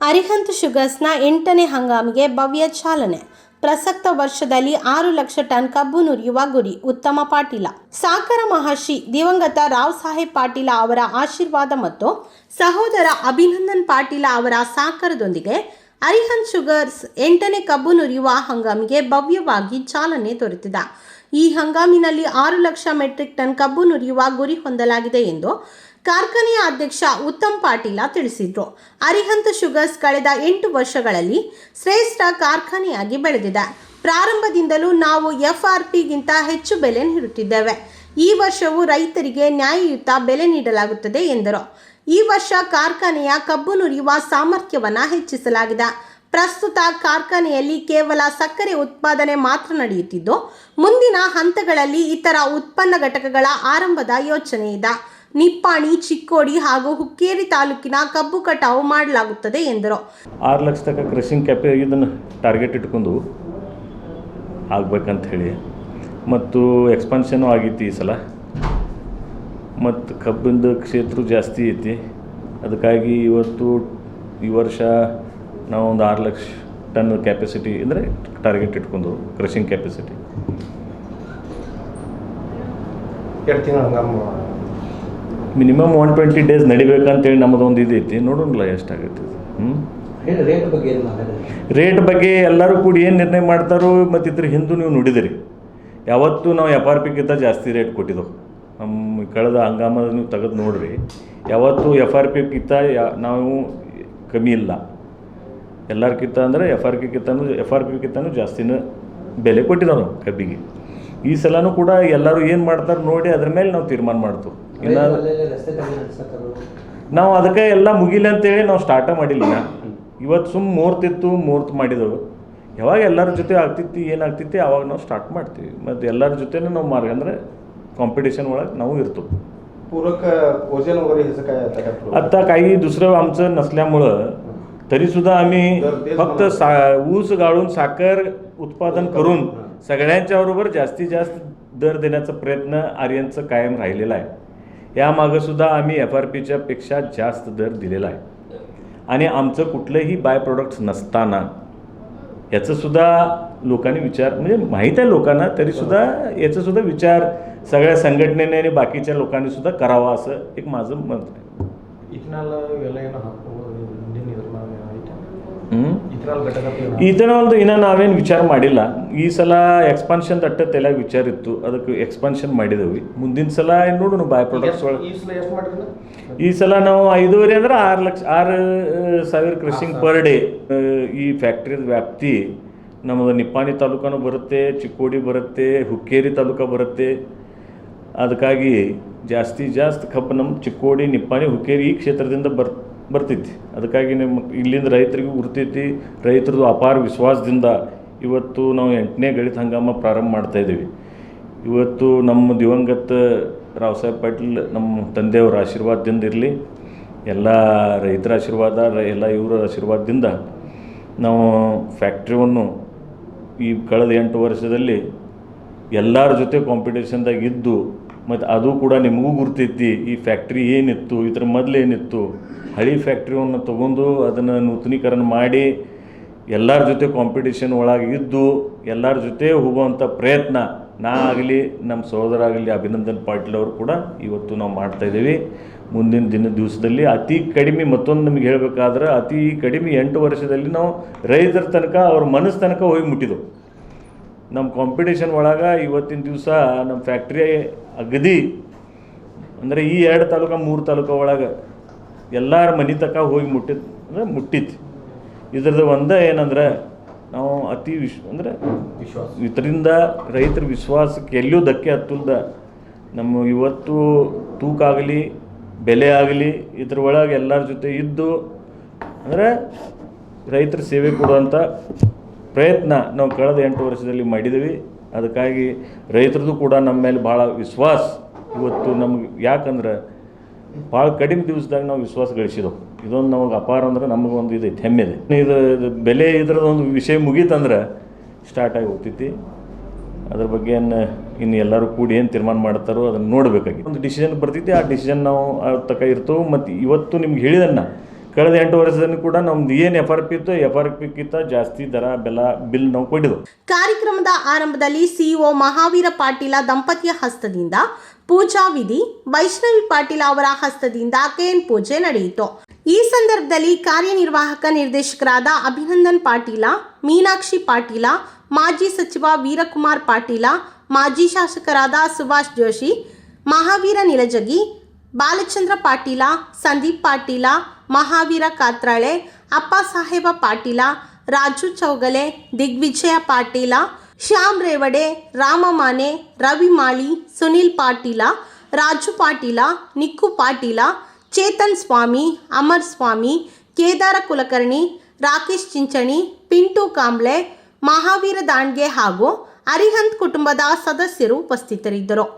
ಅರಿಹಂತ್ ಶುಗರ್ಸ್ನ ಎಂಟನೇ ಹಂಗಾಮಿಗೆ ಭವ್ಯ ಚಾಲನೆ. ಪ್ರಸಕ್ತ ವರ್ಷದಲ್ಲಿ ಆರು ಲಕ್ಷ ಟನ್ ಕಬ್ಬು ನುರಿಯುವ ಗುರಿ ಉತ್ತಮ ಪಾಟೀಲ. ಸಾಕರ ಮಹರ್ಷಿ ದಿವಂಗತ ರಾವ್ ಸಾಹೇಬ್ ಪಾಟೀಲ ಅವರ ಆಶೀರ್ವಾದ ಮತ್ತು ಸಹೋದರ ಅಭಿನಂದನ್ ಪಾಟೀಲ ಅವರ ಸಾಕರದೊಂದಿಗೆ ಅರಿಹಂತ್ ಶುಗರ್ಸ್ ಎಂಟನೇ ಕಬ್ಬು ನುರಿಯುವ ಹಂಗಾಮಿಗೆ ಭವ್ಯವಾಗಿ ಚಾಲನೆ ದೊರೆತಿದೆ. ಈ ಹಂಗಾಮಿನಲ್ಲಿ ಆರು ಲಕ್ಷ ಮೆಟ್ರಿಕ್ ಟನ್ ಕಬ್ಬು ನುರಿಯುವ ಗುರಿ ಹೊಂದಲಾಗಿದೆ ಎಂದು ಕಾರ್ಖಾನೆಯ ಅಧ್ಯಕ್ಷ ಉತ್ತಮ್ ಪಾಟೀಲ ತಿಳಿಸಿದ್ರು. ಅರಿಹಂತ ಶುಗರ್ಸ್ ಕಳೆದ ಎಂಟು ವರ್ಷಗಳಲ್ಲಿ ಶ್ರೇಷ್ಠ ಕಾರ್ಖಾನೆಯಾಗಿ ಬೆಳೆದಿದೆ. ಪ್ರಾರಂಭದಿಂದಲೂ ನಾವು ಎಫ್ಆರ್ಪಿಗಿಂತ ಹೆಚ್ಚು ಬೆಲೆ ನೀಡುತ್ತಿದ್ದೇವೆ. ಈ ವರ್ಷವೂ ರೈತರಿಗೆ ನ್ಯಾಯಯುತ ಬೆಲೆ ನೀಡಲಾಗುತ್ತದೆ ಎಂದರು. ಈ ವರ್ಷ ಕಾರ್ಖಾನೆಯ ಕಬ್ಬು ನುರಿಯುವ ಸಾಮರ್ಥ್ಯವನ್ನು ಹೆಚ್ಚಿಸಲಾಗಿದೆ. ಪ್ರಸ್ತುತ ಕಾರ್ಖಾನೆಯಲ್ಲಿ ಕೇವಲ ಸಕ್ಕರೆ ಉತ್ಪಾದನೆ ಮಾತ್ರ ನಡೆಯುತ್ತಿದ್ದು, ಮುಂದಿನ ಹಂತಗಳಲ್ಲಿ ಇತರ ಉತ್ಪನ್ನ ಘಟಕಗಳ ಆರಂಭದ ಯೋಚನೆ ಇದೆ. ನಿಪ್ಪಾಣಿ ಚಿಕ್ಕೋಡಿ ಹಾಗೂ ಹುಕ್ಕೇರಿ ತಾಲೂಕಿನ ಕಬ್ಬು ಕಟಾವು ಮಾಡಲಾಗುತ್ತದೆ ಎಂದರು. ಆರು ಲಕ್ಷ ತನಕ ಕ್ರಷಿಂಗ್ ಕ್ಯಾಪೆ ಇದನ್ನು ಟಾರ್ಗೆಟ್ ಇಟ್ಕೊಂಡು ಆಗ್ಬೇಕಂತ ಹೇಳಿ. ಮತ್ತು ಎಕ್ಸ್ಪಾನ್ಷನು ಆಗೈತಿ ಈ ಸಲ. ಮತ್ತು ಕಬ್ಬಿಂದು ಕ್ಷೇತ್ರ ಜಾಸ್ತಿ ಐತಿ. ಅದಕ್ಕಾಗಿ ಇವತ್ತು ಈ ವರ್ಷ ನಾವು ಒಂದು ಆರು ಲಕ್ಷ ಟನ್ ಕ್ಯಾಪಸಿಟಿ ಅಂದರೆ ಟಾರ್ಗೆಟ್ ಇಟ್ಕೊಂಡು ಕ್ರಷಿಂಗ್ ಕ್ಯಾಪಸಿಟಿ ಎರಡು ತಿಂಗಳು ಹಂಗಾಮ ಮಿನಿಮಮ್ ಒನ್ ಟ್ವೆಂಟಿ ಡೇಸ್ ನಡಿಬೇಕಂತೇಳಿ ನಮ್ಮದೊಂದು ಇದು ಐತಿ ನೋಡೋಣಲ್ಲ ಎಷ್ಟಾಗುತ್ತೆ ಹ್ಞೂ ಹೇಳಿ ರೇಟ್ ಬಗ್ಗೆ ಏನು ಮಾತಾಡಿದ್ರಿ ರೇಟ್ ಬಗ್ಗೆ ಎಲ್ಲರೂ ಕೂಡಿ ಏನು ನಿರ್ಣಯ ಮಾಡ್ತಾರೋ ಮತ್ತು ಇದ್ರ ಹಿಂದೂ ನೀವು ನುಡಿದಿರಿ. ಯಾವತ್ತೂ ನಾವು ಎಫ್ ಆರ್ ಪಿಗಿಂತ ಜಾಸ್ತಿ ರೇಟ್ ಕೊಟ್ಟಿದ್ದೆವು ನಮ್ಮ ಕಳೆದ ಹಂಗಾಮ ನೀವು ತೆಗೆದು ನೋಡ್ರಿ. ಯಾವತ್ತೂ ಎಫ್ ಆರ್ ಪಿಗಿಂತ ಯಾ ನಾವು ಕಮ್ಮಿ ಇಲ್ಲ. ಎಲ್ಲರ್ಕಿಂತ ಅಂದರೆ ಎಫ್ ಆರ್ ಪಿಗಿಂತನೂ ಎಫ್ ಆರ್ ಪಿಗಿಂತನೂ ಜಾಸ್ತಿನ ಬೆಲೆ ಕೊಟ್ಟಿದ್ದೆವು ನಾವು ಕಬ್ಬಿಗೆ. ಈ ಸಲನೂ ಕೂಡ ಎಲ್ಲರೂ ಏನು ಮಾಡ್ತಾರೆ ನೋಡಿ ಅದ್ರ ಮೇಲೆ ನಾವು ತೀರ್ಮಾನ ಮಾಡ್ತೀವಿ. ಇನ್ನು ನಾವು ಅದಕ್ಕೆ ಎಲ್ಲ ಮುಗಿಲಿ ಅಂತೇಳಿ ನಾವು ಸ್ಟಾರ್ಟ ಮಾಡಿಲ್ಲ. ಇವತ್ತು ಸುಮ್ಮ ಮುಹೂರ್ತಿತ್ತು ಮುಹೂರ್ತ ಮಾಡಿದವು. ಯಾವಾಗ ಎಲ್ಲರ ಜೊತೆ ಆಗ್ತಿತ್ತು ಏನಾಗ್ತಿತ್ತು ಅವಾಗ ನಾವು ಸ್ಟಾರ್ಟ್ ಮಾಡ್ತೀವಿ. ಮತ್ತು ಎಲ್ಲರ ಜೊತೆನೂ ನಾವು ಮಾರ್ಗ ಅಂದರೆ कॉम्पिटिशन ओळख नऊ येतो पूरक भोजन वगैरे ह्याचं काय आता आता काही दुसरं आमचं नसल्यामुळं तरीसुद्धा आम्ही फक्त सा ऊस गाळून साखर उत्पादन करून सगळ्यांच्याबरोबर जास्तीत जास्त दर देण्याचा प्रयत्न आर्यनचं कायम राहिलेला आहे यामागंसुद्धा आम्ही एफ आर पीच्या पेक्षा जास्त दर दिलेला आहे. आणि आमचं कुठलंही बाय प्रोडक्ट्स नसताना याचंसुद्धा लोकांनी विचार म्हणजे माहीत आहे लोकांना तरीसुद्धा याचासुद्धा विचार सगळ्या संघटनेने आणि बाकीच्या लोकांनीसुद्धा करावा असं एक माझं मत आहे. ಹ್ಮ್? ಒಂದು ಇನ್ನೂ ನಾವೇನು ವಿಚಾರ ಮಾಡಿಲ್ಲ. ಈ ಸಲ ಎಕ್ಸ್ಪಾನ್ಷನ್ ತಟ್ಟ ತಲೆ ವಿಚಾರ ಇತ್ತು. ಅದಕ್ಕೆ ಎಕ್ಸ್ಪಾನ್ಷನ್ ಮಾಡಿದೆವು. ಮುಂದಿನ ಸಲ ಏನು ನೋಡೋಣ ಬಾಯ್ ಪ್ರಾಡಕ್ಟ್ಸ್ ಒಳಗೆ. ಈ ಸಲ ನಾವು ಐದೂವರೆ ಅಂದ್ರೆ ಆರು ಲಕ್ಷ ಆರು ಸಾವಿರ ಕ್ರಷಿಂಗ್ ಪರ್ ಡೇ ಈ ಫ್ಯಾಕ್ಟ್ರಿದ ವ್ಯಾಪ್ತಿ ನಮ್ಮದು ನಿಪ್ಪಾಣಿ ತಾಲೂಕನೂ ಬರುತ್ತೆ ಚಿಕ್ಕೋಡಿ ಬರುತ್ತೆ ಹುಕ್ಕೇರಿ ತಾಲೂಕು ಬರುತ್ತೆ. ಅದಕ್ಕಾಗಿ ಜಾಸ್ತಿ ಜಾಸ್ತಿ ಕಬ್ಬು ನಮ್ಮ ಚಿಕ್ಕೋಡಿ ನಿಪ್ಪಾಣಿ ಹುಕ್ಕೇರಿ ಈ ಕ್ಷೇತ್ರದಿಂದ ಬರ್ ಬರ್ತೈತಿ ಅದಕ್ಕಾಗಿ ನಿಮ್ಮ ಇಲ್ಲಿಂದ ರೈತರಿಗೂ ಗುರ್ತೈತಿ. ರೈತರದು ಅಪಾರ ವಿಶ್ವಾಸದಿಂದ ಇವತ್ತು ನಾವು ಎಂಟನೇ ಗಣಿತ ಹಂಗಾಮ ಪ್ರಾರಂಭ ಮಾಡ್ತಾಯಿದ್ದೀವಿ ಇವತ್ತು ನಮ್ಮ ದಿವಂಗತ ರಾವ್ ಸಾಹೇಬ್ ಪಾಟೀಲ್ ನಮ್ಮ ತಂದೆಯವರ ಆಶೀರ್ವಾದದಿಂದ ಇರಲಿ, ಎಲ್ಲ ರೈತರ ಆಶೀರ್ವಾದ ಎಲ್ಲ ಇವರ ಆಶೀರ್ವಾದದಿಂದ ನಾವು ಫ್ಯಾಕ್ಟ್ರಿಯನ್ನು ಈ ಕಳೆದ ಎಂಟು ವರ್ಷದಲ್ಲಿ ಎಲ್ಲರ ಜೊತೆ ಕಾಂಪಿಟೇಷನ್ದಾಗ ಇದ್ದು ಮತ್ತು ಅದು ಕೂಡ ನಿಮಗೂ ಗುರ್ತೈತಿ, ಈ ಫ್ಯಾಕ್ಟ್ರಿ ಏನಿತ್ತು, ಇದ್ರ ಮೊದಲು ಏನಿತ್ತು, ಹಳಿ ಫ್ಯಾಕ್ಟ್ರಿಯನ್ನು ತೊಗೊಂಡು ಅದನ್ನು ನೂತನೀಕರಣ ಮಾಡಿ ಎಲ್ಲರ ಜೊತೆ ಕಾಂಪಿಟೇಷನ್ ಒಳಗೆ ಇದ್ದು ಎಲ್ಲರ ಜೊತೆ ಹೋಗುವಂಥ ಪ್ರಯತ್ನ ನಾ ಆಗಲಿ ನಮ್ಮ ಸಹೋದರ ಆಗಲಿ, ಅಭಿನಂದನ್ ಪಾಟೀಲ್ ಅವರು ಕೂಡ ಇವತ್ತು ನಾವು ಮಾಡ್ತಾ ಇದ್ದೀವಿ. ಮುಂದಿನ ದಿನ ದಿವಸದಲ್ಲಿ ಅತಿ ಕಡಿಮೆ ಮತ್ತೊಂದು ನಮಗೆ ಹೇಳಬೇಕಾದ್ರೆ ಅತಿ ಕಡಿಮೆ ಎಂಟು ವರ್ಷದಲ್ಲಿ ನಾವು ರೈತರ ತನಕ ಅವ್ರ ಮನಸ್ಸು ತನಕ ಹೋಗಿ ಮುಟ್ಟಿದೆವು. ನಮ್ಮ ಕಾಂಪಿಟೇಷನ್ ಒಳಗೆ ಇವತ್ತಿನ ದಿವಸ ನಮ್ಮ ಫ್ಯಾಕ್ಟ್ರಿ ಅಗದಿ ಅಂದರೆ ಈ ಎರಡು ತಾಲೂಕು ಮೂರು ತಾಲೂಕು ಒಳಗೆ ಎಲ್ಲರ ಮನೆ ತನಕ ಹೋಗಿ ಮುಟ್ಟಿದ ಅಂದರೆ ಮುಟ್ಟಿತ್ತು ಇದ್ರದ್ದು ಒಂದೇ ಏನಂದ್ರೆ ನಾವು ಅತಿ ವಿಶ್ ಅಂದರೆ ವಿಶ್ವಾಸ. ಇದರಿಂದ ರೈತರ ವಿಶ್ವಾಸಕ್ಕೆ ಎಲ್ಲೂ ಧಕ್ಕೆ ಹತ್ತಲ್ದ ನಮ್ಮ ಇವತ್ತು ತೂಕ ಆಗಲಿ ಬೆಲೆ ಆಗಲಿ ಇದ್ರ ಒಳಗೆ ಎಲ್ಲರ ಜೊತೆ ಇದ್ದು ಅಂದರೆ ರೈತರ ಸೇವೆ ಕೊಡುವಂಥ ಪ್ರಯತ್ನ ನಾವು ಕಳೆದ ಎಂಟು ವರ್ಷದಲ್ಲಿ ಮಾಡಿದ್ದೀವಿ ಅದಕ್ಕಾಗಿ ರೈತರದ್ದು ಕೂಡ ನಮ್ಮ ಮೇಲೆ ಭಾಳ ವಿಶ್ವಾಸ. ಇವತ್ತು ನಮ್ಗೆ ಯಾಕಂದ್ರೆ ಭಾಳ ಕಡಿಮೆ ದಿವಸದಾಗ ನಾವು ವಿಶ್ವಾಸ ಗಳಿಸಿದೆವು. ಇದೊಂದು ನಮಗೆ ಅಪಾರ ಅಂದ್ರೆ ನಮಗೆ ಒಂದು ಇದು ಹೆಮ್ಮೆ ಇದೆ. ಇದು ಬೆಲೆ ಇದ್ರದೊಂದು ವಿಷಯ ಮುಗೀತಂದ್ರೆ ಸ್ಟಾರ್ಟ್ ಆಗಿ ಹೋಗ್ತೈತಿ. ಅದ್ರ ಬಗ್ಗೆ ಏನು ಇನ್ನು ಎಲ್ಲರೂ ಕೂಡಿ ಏನು ತೀರ್ಮಾನ ಮಾಡ್ತಾರೋ ಅದನ್ನು ನೋಡಬೇಕಾಗಿ ಒಂದು ಡಿಸಿಷನ್ ಬರ್ತೈತಿ, ಆ ಡಿಸಿಷನ್ ನಾವು ಆ ತಕ ಇರ್ತವೆ. ಮತ್ತು ಇವತ್ತು ನಿಮ್ಗೆ ಹೇಳಿದನ್ನ ಕಳೆದ ಎಂಟು ವರ್ಷದಲ್ಲಿ ಕೂಡ ನಮ್ದು ಏನು ಎಫ್ ಆರ್ ಪಿ ಇತ್ತು ಎಫ್ ಆರ್ ಪಿಗಿಂತ ಜಾಸ್ತಿ ದರ, ಬೆಲ, ಬಿಲ್ ನಾವು ಕೊಟ್ಟಿದ್ದು ಕಾರ್ಯಕ್ರಮದ ಆರಂಭದಲ್ಲಿ ಸಿಇಒ ಮಹಾವೀರ ಪಾಟೀಲ ದಂಪತಿಯ ಹಸ್ತದಿಂದ ಪೂಜಾ ವಿಧಿ, ವೈಷ್ಣವಿ ಪಾಟೀಲ ಅವರ ಹಸ್ತದಿಂದ ಕೇನ್ ಪೂಜೆ ನಡೆಯಿತು. ಈ ಸಂದರ್ಭದಲ್ಲಿ ಕಾರ್ಯನಿರ್ವಾಹಕ ನಿರ್ದೇಶಕರಾದ ಅಭಿನಂದನ್ ಪಾಟೀಲ, ಮೀನಾಕ್ಷಿ ಪಾಟೀಲ, ಮಾಜಿ ಸಚಿವ ವೀರಕುಮಾರ್ ಪಾಟೀಲ, ಮಾಜಿ ಶಾಸಕರಾದ ಸುಭಾಷ್ ಜೋಶಿ, ಮಹಾವೀರ ನಿಲಜಗಿ ಬಾಲಚಂದ್ರ ಪಾಟೀಲ, ಸಂದೀಪ್ ಪಾಟೀಲ, ಮಹಾವೀರ ಕಾತ್ರಾಳೆ, ಅಪ್ಪ ಸಾಹೇಬ ಪಾಟೀಲ, ರಾಜು ಚೌಗಲೆ, ದಿಗ್ವಿಜಯ ಪಾಟೀಲ, ಶ್ಯಾಮ್ ರೇವಡೆ, ರಾಮ ಮಾನೆ, ರವಿ ಮಾಳಿ, ಸುನಿಲ್ ಪಾಟೀಲ, ರಾಜು ಪಾಟೀಲ, ನಿಕ್ಕು ಪಾಟೀಲ, ಚೇತನ್ ಸ್ವಾಮಿ, ಅಮರ್ ಸ್ವಾಮಿ, ಕೇದಾರ ಕುಲಕರ್ಣಿ, ರಾಕೇಶ್ ಚಿಂಚಣಿ, ಪಿಂಟು ಕಾಂಬ್ಳೆ, ಮಹಾವೀರ ದಾಂಡ್ಗೆ ಹಾಗೂ ಅರಿಹಂತ್ ಕುಟುಂಬದ ಸದಸ್ಯರು ಉಪಸ್ಥಿತರಿದ್ದರು.